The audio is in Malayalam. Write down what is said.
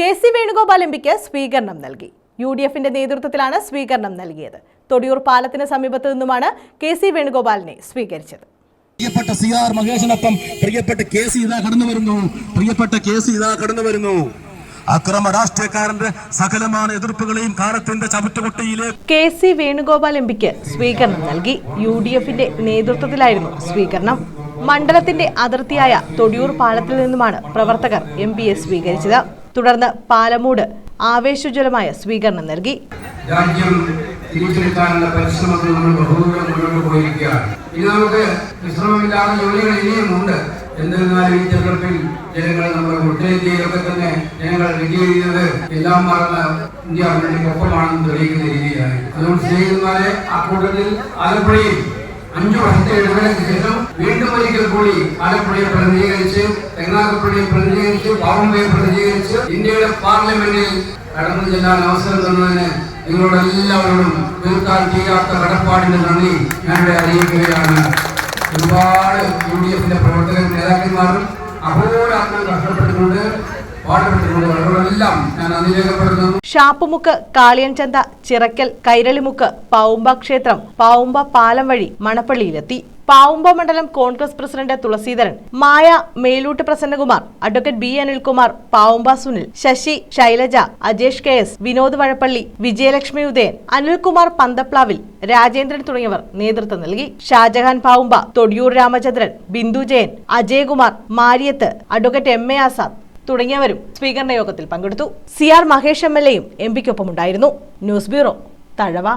കെ സി വേണുഗോപാൽ എംപിക്ക് സ്വീകരണം നൽകി. യു ഡി എഫിന്റെ നേതൃത്വത്തിലാണ് സ്വീകരണം നൽകിയത്. തൊടിയൂർ പാലത്തിന് സമീപത്തു നിന്നുമാണ് കെ സി വേണുഗോപാലിനെ സ്വീകരിച്ചത്. പ്രിയപ്പെട്ട സി ആർ മഹേഷിനൊപ്പം പ്രിയപ്പെട്ട കെ സി ഇതാ കടന്നു വരുന്നു. പ്രിയപ്പെട്ട കെ സി ഇതാ കടന്നു വരുന്നു. അക്രമ രാഷ്ട്രീയക്കാരന്റെ സകലമായ എതിർപ്പുകളെയും കാലത്തിന്റെ ചവിട്ടുകുട്ടിയിലെ കെ സി വേണുഗോപാൽ എംപിക്ക് സ്വീകരണം നൽകി. യു ഡി എഫിന്റെ നേതൃത്വത്തിലായിരുന്നു സ്വീകരണം. മണ്ഡലത്തിന്റെ അതിർത്തിയായ തൊടിയൂർ പാലത്തിൽ നിന്നുമാണ് പ്രവർത്തകർ എം പിയെ സ്വീകരിച്ചത്. തുടർന്ന് പാലമൂട് ആവേശോജ്വലമായ സ്വീകരണം നൽകി. രാജ്യം പരിശ്രമത്തിൽ നമ്മൾ മുന്നോട്ട് തന്നെ ജനങ്ങൾ എല്ലാം ഇന്ത്യ മുന്നണിക്കൊപ്പമാണെന്ന് തെളിയിക്കുന്ന രീതിയിലാണ്. അതുകൊണ്ട് സ്നേഹിതന്മാരെ ആ കൂട്ടത്തിൽ ആലപ്പുഴയിൽ അഞ്ചു വർഷത്തെ ഇടവേളയ്ക്ക് ശേഷം വീണ്ടും ഒരിക്കൽ കൂടി ആലപ്പുഴയെ പ്രതിനിധീകരിച്ച് തെങ്ങാക്കപ്പുഴയെ പ്രതിനിധീകരിച്ച് പാവമ്പയെ പ്രതിനിധീകരിച്ച് ഇന്ത്യയുടെ പാർലമെന്റിൽ കടന്നു ചെല്ലാൻ അവസരം തന്നതിന് നിങ്ങളോട് എല്ലാവരോടും തീർക്കാൻ തീരാത്ത കടപ്പാടിന്റെ നന്ദി. ഞാനിവിടെ അറിയിക്കുകയാണ്. ഒരുപാട് യു ഡി എഫിന്റെ പ്രവർത്തകർ നേതാക്കന്മാരും അഹോരാത്രം കഷ്ടപ്പെട്ടിട്ടുണ്ട് ഷാപ്പുമുക്ക് കാളിയൻചന്ത ചിറക്കൽ കൈരളിമുക്ക് പാവുമ്പ ക്ഷേത്രം പാവുമ്പ പാലം വഴി മണപ്പള്ളിയിലെത്തി. പാവുമ്പ മണ്ഡലം Congress president Thulaseedharan Maya Melootu Prasannakumar advocate B Anilkumar Pavumba Sunil Sasi Shailaja Ajesh K S Vinod Vazhappally Vijayalakshmi Udayan Anilkumar Panthaplavil Rajendran തുടങ്ങിയവർ നേതൃത്വം നൽകി. Shajahan Pavumba Thodiyoor Ramachandran Bindu Jayan Ajayakumar Mariyathu advocate M A Azad തുടങ്ങിയവരും സ്വീകരണ യോഗത്തിൽ പങ്കെടുത്തു. C R Mahesh M L എയും എം പിക്കൊപ്പമുണ്ടായിരുന്നു ന്യൂസ് ബ്യൂറോ തഴവ.